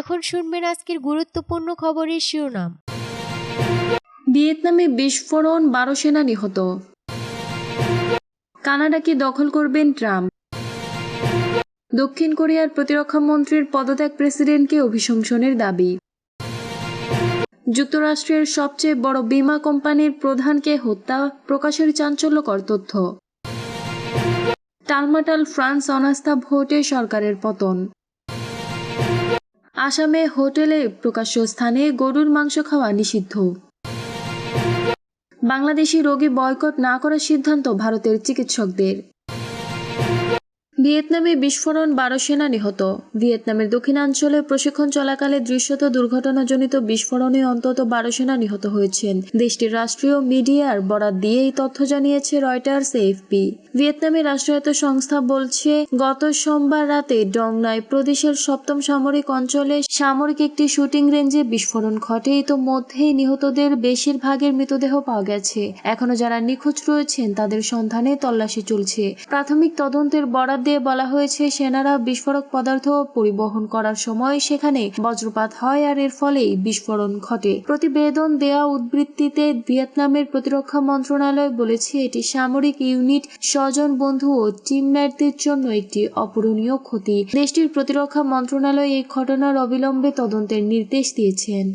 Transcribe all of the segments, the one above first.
এখন শুনবেন আজকের গুরুত্বপূর্ণ খবরের শিরোনাম। ভিয়েতনামে বিস্ফোরণ, বারো সেনা নিহত। কানাডাকে দখল করবেন ট্রাম্প। দক্ষিণ কোরিয়ার প্রতিরক্ষা মন্ত্রীর পদত্যাগ প্রেসিডেন্টকে অভিশংসনের দাবি। যুক্তরাষ্ট্রের সবচেয়ে বড় বীমা কোম্পানির প্রধানকে হত্যা, প্রকাশের চাঞ্চল্যকর তথ্য। টালমাটাল ফ্রান্স অনাস্থা ভোটে সরকারের পতন। আসামে হোটেলে প্রকাশ্য স্থানে গরুর মাংস খাওয়া নিষিদ্ধ। বাংলাদেশি রোগী বয়কট না করার সিদ্ধান্ত ভারতের চিকিৎসকদের। ভিয়েতনামে বিস্ফোরণ বারো সেনা নিহত। ভিয়েতনামের দক্ষিণাঞ্চলে প্রশিক্ষণ চলাকালে দৃশ্যত দুর্ঘটনাজনিত বিস্ফোরণে অন্তত বারো সেনা নিহত হয়েছেন। দেশটির রাষ্ট্রীয় মিডিয়ার বরাত দিয়ে এই তথ্য জানিয়েছে রয়টার্স এএফপি। ভিয়েতনামের রাষ্ট্রায়ত্ত সংস্থা বলছে, গত সোমবার রাতে ডংনাই প্রদেশের সপ্তম সামরিক অঞ্চলে সামরিক একটি শুটিং রেঞ্জে বিস্ফোরণ ঘটে ইতোমধ্যেই নিহতদের বেশিরভাগের মৃতদেহ পাওয়া গেছে। এখনও যারা নিখোঁজ রয়েছেন তাদের সন্ধানে তল্লাশি চলছে। প্রাথমিক তদন্তের বরাদ দিয়ে বলা হয়েছে, সেনারা বিস্ফোরক পদার্থ পরিবহন করার সময় সেখানে বজ্রপাত হয় আর এর ফলেই বিস্ফোরণ ঘটে। প্রতিবেদন দেয়া উদ্বৃত্তিতে ভিয়েতনামের প্রতিরক্ষা মন্ত্রণালয় বলেছে, এটি সামরিক ইউনিট স্বজন বন্ধু ও টিমমেটদের জন্য একটি অপূরণীয় ক্ষতি। দেশটির প্রতিরক্ষা মন্ত্রণালয় এই ঘটনার অবিলম্বে তদন্তের নির্দেশ দিয়েছেন।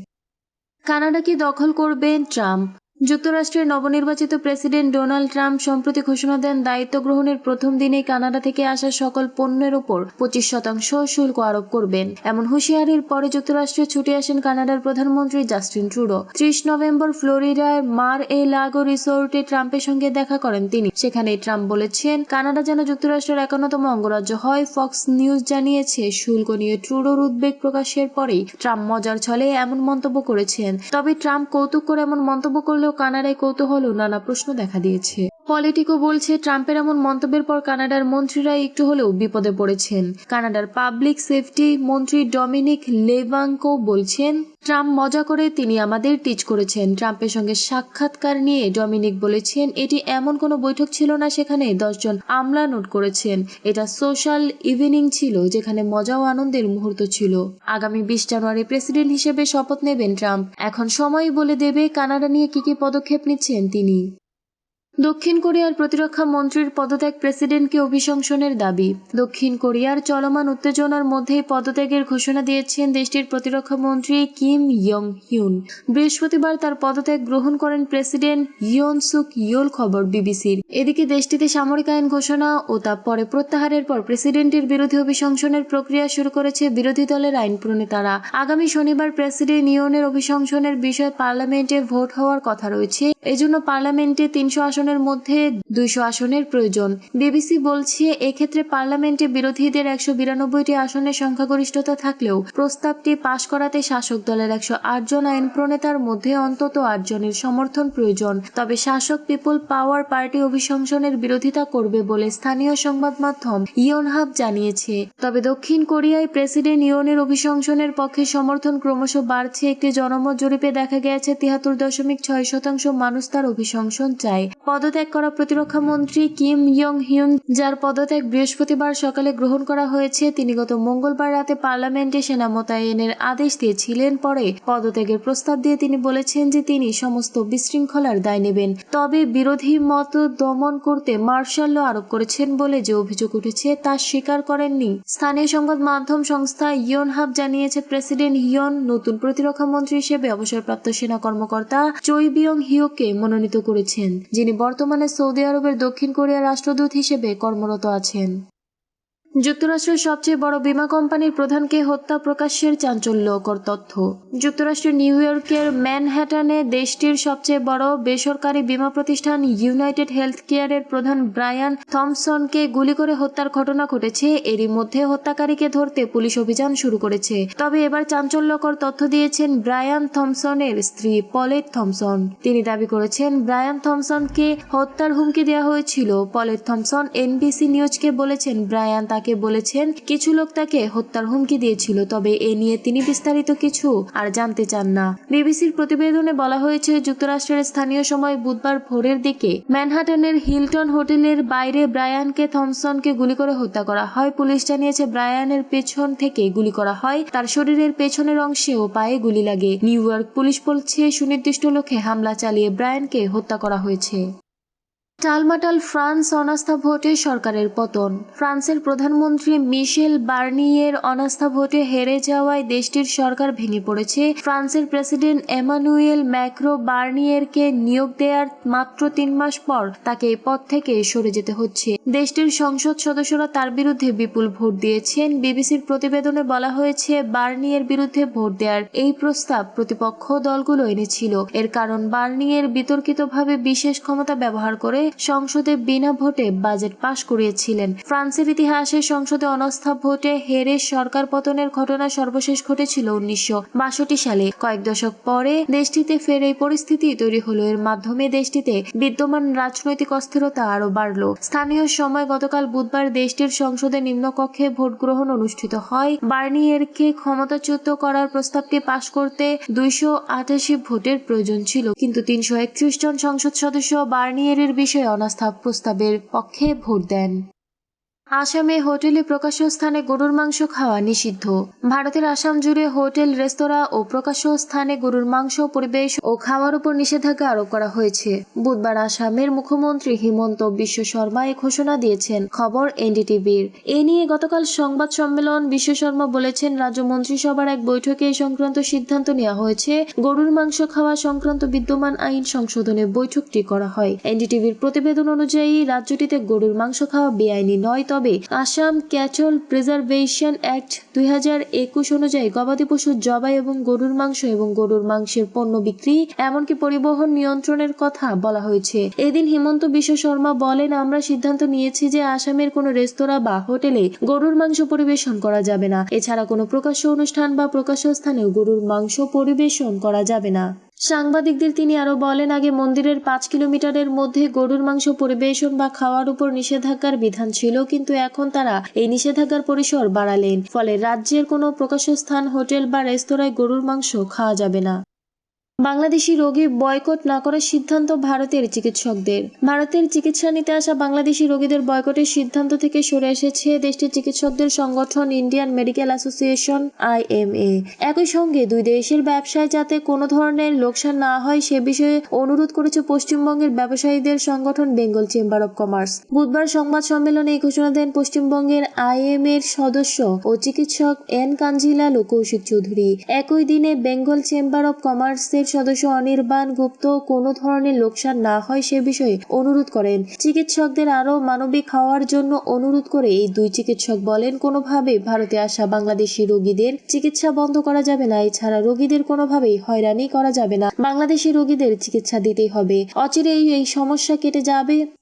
কানাডাকে দখল করবেন ট্রাম্প যুক্তরাষ্ট্রের নবনির্বাচিত প্রেসিডেন্ট ডোনাল্ড ট্রাম্প সম্প্রতি ঘোষণা দেন দায়িত্ব গ্রহণের প্রথম দিনেই কানাডা থেকে আসা সকল পণ্যের ওপর পঁচিশ শতাংশ শুল্ক আরোপ করবেন। এমন হুঁশিয়ারির পরে যুক্তরাষ্ট্রে ছুটে আসেন কানাডার প্রধানমন্ত্রী জাস্টিন ট্রুডো। ত্রিশ নভেম্বর ফ্লোরিডার মার এ লাগো রিসোর্টে ট্রাম্পের সঙ্গে দেখা করেন তিনি। সেখানে ট্রাম্প বলেছেন, কানাডা যেন যুক্তরাষ্ট্রের একান্নতম অঙ্গরাজ্য হয়। ফক্স নিউজ জানিয়েছে, শুল্ক নিয়ে ট্রুডোর উদ্বেগ প্রকাশের পরেই ট্রাম্প মজার ছলে এমন মন্তব্য করেছেন। তবে ট্রাম্প কৌতুক করে এমন মন্তব্য করলেও কানাডায় কৌতূহল ও নানা প্রশ্ন দেখা দিয়েছে। পলিটিকো বলছে, ট্রাম্পের এমন মন্তব্যের পর কানাডার মন্ত্রীরা একটু হলেও বিপদে পড়েছেন। কানাডার পাবলিক সেফটি মন্ত্রী ডমিনিক লেভাঙ্কো বলছেন, ট্রাম্প মজা করে তিনি আমাদের টিচ করেছেন। ট্রাম্পের সঙ্গে সাক্ষাৎকার নিয়ে ডমিনিক বলেছেন, এটি এমন কোনো বৈঠক ছিল না সেখানে দশজন আমলা নোট করেছেন। এটা সোশ্যাল ইভিনিং ছিল, যেখানে মজা ও আনন্দের মুহূর্ত ছিল। আগামী বিশ জানুয়ারি প্রেসিডেন্ট হিসেবে শপথ নেবেন ট্রাম্প। এখন সময়ই বলে দেবে কানাডা নিয়ে কি কি পদক্ষেপ নিচ্ছেন তিনি। দক্ষিণ কোরিয়ার প্রতিরক্ষা মন্ত্রীর পদত্যাগ প্রেসিডেন্টকে অভিশংসনের দাবি। দক্ষিণ কোরিয়ার চলমান উত্তেজনার মধ্যেই পদত্যাগের ঘোষণা দিয়েছেন দেশটির প্রতিরক্ষা মন্ত্রী কিম ইয়ং হিউন বৃহস্পতিবার তার পদত্যাগ গ্রহণ করেন প্রেসিডেন্ট ইয়ন সুক ইয়োল খবর বিবিসির। এদিকে দেশটিতে সামরিক আইন ঘোষণা ও তা পরে প্রত্যাহারের পর প্রেসিডেন্টের বিরোধী অভিশংসনের প্রক্রিয়া শুরু করেছে বিরোধী দলের আইন প্রণেতারা। আগামী শনিবার প্রেসিডেন্ট ইয়নের অভিশংসনের বিষয়ে পার্লামেন্টে ভোট হওয়ার কথা রয়েছে। এজন্য পার্লামেন্টে তিনশো আসনের মধ্যে দুইশো আসনের প্রয়োজন। বিবিসি বলছে, এক্ষেত্রে পার্লামেন্টে বিরোধীদের একশো বিরানব্বইটি আসনের সংখ্যাগরিষ্ঠতা থাকলেও প্রস্তাবটি পাশ করাতে শাসক দলের একশো আট জন আইন প্রণেতার মধ্যে অন্তত আট জনের সমর্থন প্রয়োজন। তবে শাসক পিপল পাওয়ার পার্টি অভিশংসনের বিরোধিতা করবে বলে স্থানীয় সংবাদ মাধ্যম ইয়নহাব জানিয়েছে। তবে দক্ষিণ কোরিয়ায় প্রেসিডেন্ট ইয়নের অভিশংসনের পক্ষে সমর্থন ক্রমশ বাড়ছে। একটি জনমত জরিপে দেখা গেছে তিয়াত্তর দশমিক ছয় শতাংশ মানুষ তার অভিশংসন চায়। পদত্যাগ করা প্রতিরক্ষা মন্ত্রী কিম ইয়ং হিউন যার পদত্যাগ বৃহস্পতিবার সকালে গ্রহণ করা হয়েছে। তিনি গত মঙ্গলবার রাতে পার্লামেন্টে সেনা মোতায়েনের আদেশ দিয়েছিলেন। পরে পদত্যাগের প্রস্তাব দিয়ে তিনি বলেছেন যে তিনি সমস্ত বিশৃঙ্খলার দায় নেবেন। তবে বিরোধী মত দমন করতে মার্শাল আরোপ করেছেন বলে যে অভিযোগ উঠেছে তা স্বীকার করেননি। স্থানীয় সংবাদ মাধ্যম সংস্থা ইয়ন হাব জানিয়েছে, প্রেসিডেন্ট হিয়ন নতুন প্রতিরক্ষা মন্ত্রী হিসেবে অবসরপ্রাপ্ত সেনা কর্মকর্তা চৈ বিয়ং হিয়োকে মনোনীত করেছেন। যিনি বর্তমানে সৌদি আরবের দক্ষিণ কোরিয়ার রাষ্ট্রদূত হিসেবে কর্মরত আছেন। যুক্তরাষ্ট্রের সবচেয়ে বড় বীমা কোম্পানির প্রধানকে হত্যা প্রকাশের চাঞ্চল্যকর তথ্য। যুক্তরাষ্ট্রের নিউ ইয়র্কের ম্যানহ্যাটানে দেশটির সবচেয়ে বড় বেসরকারি বিমা প্রতিষ্ঠান ইউনাইটেড হেলথ কেয়ারের প্রধান ব্রায়ান থমসনকে গুলি করে হত্যার ঘটনা ঘটেছে। এরই মধ্যে হত্যাকারীকে ধরতে পুলিশ অভিযান শুরু করেছে। তবে এবার চাঞ্চল্যকর তথ্য দিয়েছেন ব্রায়ান থমসনের স্ত্রী পলেট থমসন। তিনি দাবি করেছেন, ব্রায়ান থমসনকে হত্যার হুমকি দেওয়া হয়েছিল। পলেট থমসন এনবিসি নিউজকে বলেছেন, ব্রায়ান তাকে তাকে বলেছেন, কিছু লোক তাকে হত্যার হুমকি দিয়েছিল, তবে এ নিয়ে তিনি বিস্তারিত কিছু আর জানতে চান না। বিবিসির প্রতিবেদনে বলা হয়েছে, যুক্তরাষ্ট্রের স্থানীয় সময় বুধবার ভোরের দিকে ম্যানহাটনের হিলটন হোটেলের বাইরে ব্রায়ানকে থমসনকে গুলি করে হত্যা করা হয়। পুলিশ জানিয়েছে, ব্রায়ানের পেছন থেকে গুলি করা হয়। তার শরীরের পেছনের অংশে ও পায়ে গুলি লাগে। নিউ ইয়র্ক পুলিশ বলছে, সুনির্দিষ্ট লোকে হামলা চালিয়ে ব্রায়ানকে হত্যা করা হয়েছে। টালমাটাল ফ্রান্স অনাস্থা ভোটে সরকারের পতন। ফ্রান্সের প্রধানমন্ত্রী মিশেল বার্নিয়ের অনাস্থা ভোটে হেরে যাওয়ায় দেশটির সরকার ভেঙে পড়েছে। ফ্রান্সের প্রেসিডেন্ট এমানুয়েল ম্যাক্রো বার্নিয়েরকে নিয়োগ দেওয়ার মাত্র তিন মাস পর তাকে পদ থেকে সরে যেতে হচ্ছে। দেশটির সংসদ সদস্যরা তার বিরুদ্ধে বিপুল ভোট দিয়েছেন। বিবিসির প্রতিবেদনে বলা হয়েছে, বার্নিয়ের বিরুদ্ধে ভোট দেওয়ার এই প্রস্তাব প্রতিপক্ষ দলগুলো এনেছিল। এর কারণ বার্নিয়ের বিতর্কিতভাবে বিশেষ ক্ষমতা ব্যবহার করে সংসদে বিনা ভোটে বাজেট পাশ করিয়েছিলেন। ফ্রান্সের ইতিহাসে সংসদে অনাস্থা ভোটে হেরে সরকার পতনের ঘটনা সর্বশেষ ঘটেছিল উনিশশো বাষট্টি সালে। কয়েক দশক পরে দেশটিতে ফের এই পরিস্থিতি তৈরি হলো। এর মাধ্যমে দেশটিতে বিদ্যমান রাজনৈতিক অস্থিরতা আরও বাড়ল। স্থানীয় সময় গতকাল বুধবার দেশটির সংসদে নিম্নকক্ষে ভোট গ্রহণ অনুষ্ঠিত হয়। বার্নিয়েরকে ক্ষমতাচ্যুত করার প্রস্তাবটি পাশ করতে দুইশো আটাশি ভোটের প্রয়োজন ছিল। কিন্তু তিনশো একত্রিশ জন সংসদ সদস্য বার্নিয়েরের বিষয়ে অনাস্থা প্রস্তাবের পক্ষে ভোট দেন। আসামে হোটেলে প্রকাশ্য স্থানে গরুর মাংস খাওয়া নিষিদ্ধ। ভারতের আসাম জুড়ে হোটেল, রেস্তোরাঁ ও প্রকাশ্য স্থানে গরুর মাংস, পরিবেশ ও খাওয়ার উপর নিষেধাজ্ঞা আরোপ করা হয়েছে। বুধবার আসামের মুখ্যমন্ত্রী হিমন্ত বিশ্ব শর্মা এ ঘোষণা দিয়েছেন। খবর এনডিটিভির। এ নিয়ে গতকাল সংবাদ সম্মেলন বিশ্ব শর্মা বলেছেন, রাজ্য মন্ত্রিসভার এক বৈঠকে এই সংক্রান্ত সিদ্ধান্ত নেওয়া হয়েছে। গরুর মাংস খাওয়া সংক্রান্ত বিদ্যমান আইন সংশোধনে বৈঠকটি করা হয়। এনডিটিভির প্রতিবেদন অনুযায়ী, রাজ্যটিতে গরুর মাংস খাওয়া বেআইনি নয়, তবে আসাম ক্যাচল প্রিজার্ভেশন অ্যাক্ট দুই হাজার একুশ অনুযায়ী গবাদি পশুর জবাই এবং গরুর মাংস এবং গরুর মাংসের পণ্য বিক্রি, এমনকি পরিবহন নিয়ন্ত্রণের কথা বলা হয়েছে। এদিন হিমন্ত বিশ্ব শর্মা বলেন, আমরা সিদ্ধান্ত নিয়েছি যে আসামের কোনো রেস্তোরাঁ বা হোটেলে গরুর মাংস পরিবেশন করা যাবে না। এছাড়া কোনো প্রকাশ্য অনুষ্ঠান বা প্রকাশ্য স্থানেও গরুর মাংস পরিবেশন করা যাবে না। সাংবাদিকদের তিনি আরও বলেন, আগে মন্দিরের পাঁচ কিলোমিটারের মধ্যে গরুর মাংস পরিবেশন বা খাওয়ার উপর নিষেধাজ্ঞার বিধান ছিল, কিন্তু এখন তারা এই নিষেধাজ্ঞার পরিসর বাড়ালেন। ফলে রাজ্যের কোনো প্রকাশ্য স্থান, হোটেল বা রেস্তোরাঁয় গরুর মাংস খাওয়া যাবে না। বাংলাদেশি রোগী বয়কট না করার সিদ্ধান্ত ভারতের চিকিৎসকদের। ভারতের চিকিৎসা নিতে আসা বাংলাদেশি রোগীদের বয়কটের সিদ্ধান্ত থেকে সরে এসেছে দেশটির চিকিৎসকদের সংগঠন ইন্ডিয়ান মেডিকেল অ্যাসোসিয়েশন, আইএমএ। একই সঙ্গে দুই দেশের ব্যবসায় যাতে কোনো ধরনের লোকসান না হয় সে বিষয়ে অনুরোধ করেছে পশ্চিমবঙ্গের ব্যবসায়ীদের সংগঠন বেঙ্গল চেম্বার অব কমার্স। বুধবার সংবাদ সম্মেলনে এই ঘোষণা দেন পশ্চিমবঙ্গের আইএম এর সদস্য ও চিকিৎসক এন কাঞ্জিলাল ও কৌশিক চৌধুরী। একই দিনে বেঙ্গল চেম্বার অব কমার্সের সদস্য অনির্বাণ গুপ্ত কোনো ধরনের লোকসান না হয় সে বিষয়ে অনুরোধ করেন। চিকিৎসকদের আরও মানবিক হওয়ার জন্য অনুরোধ করে এই দুই চিকিৎসক বলেন কোনোভাবে ভারতে আসা বাংলাদেশি রোগীদের চিকিৎসা বন্ধ করা যাবে না। এছাড়া রোগীদের কোনোভাবেই হয়রানি করা যাবে না। বাংলাদেশি রোগীদের চিকিৎসা দিতেই হবে। অচিরেই এই সমস্যা কেটে যাবে।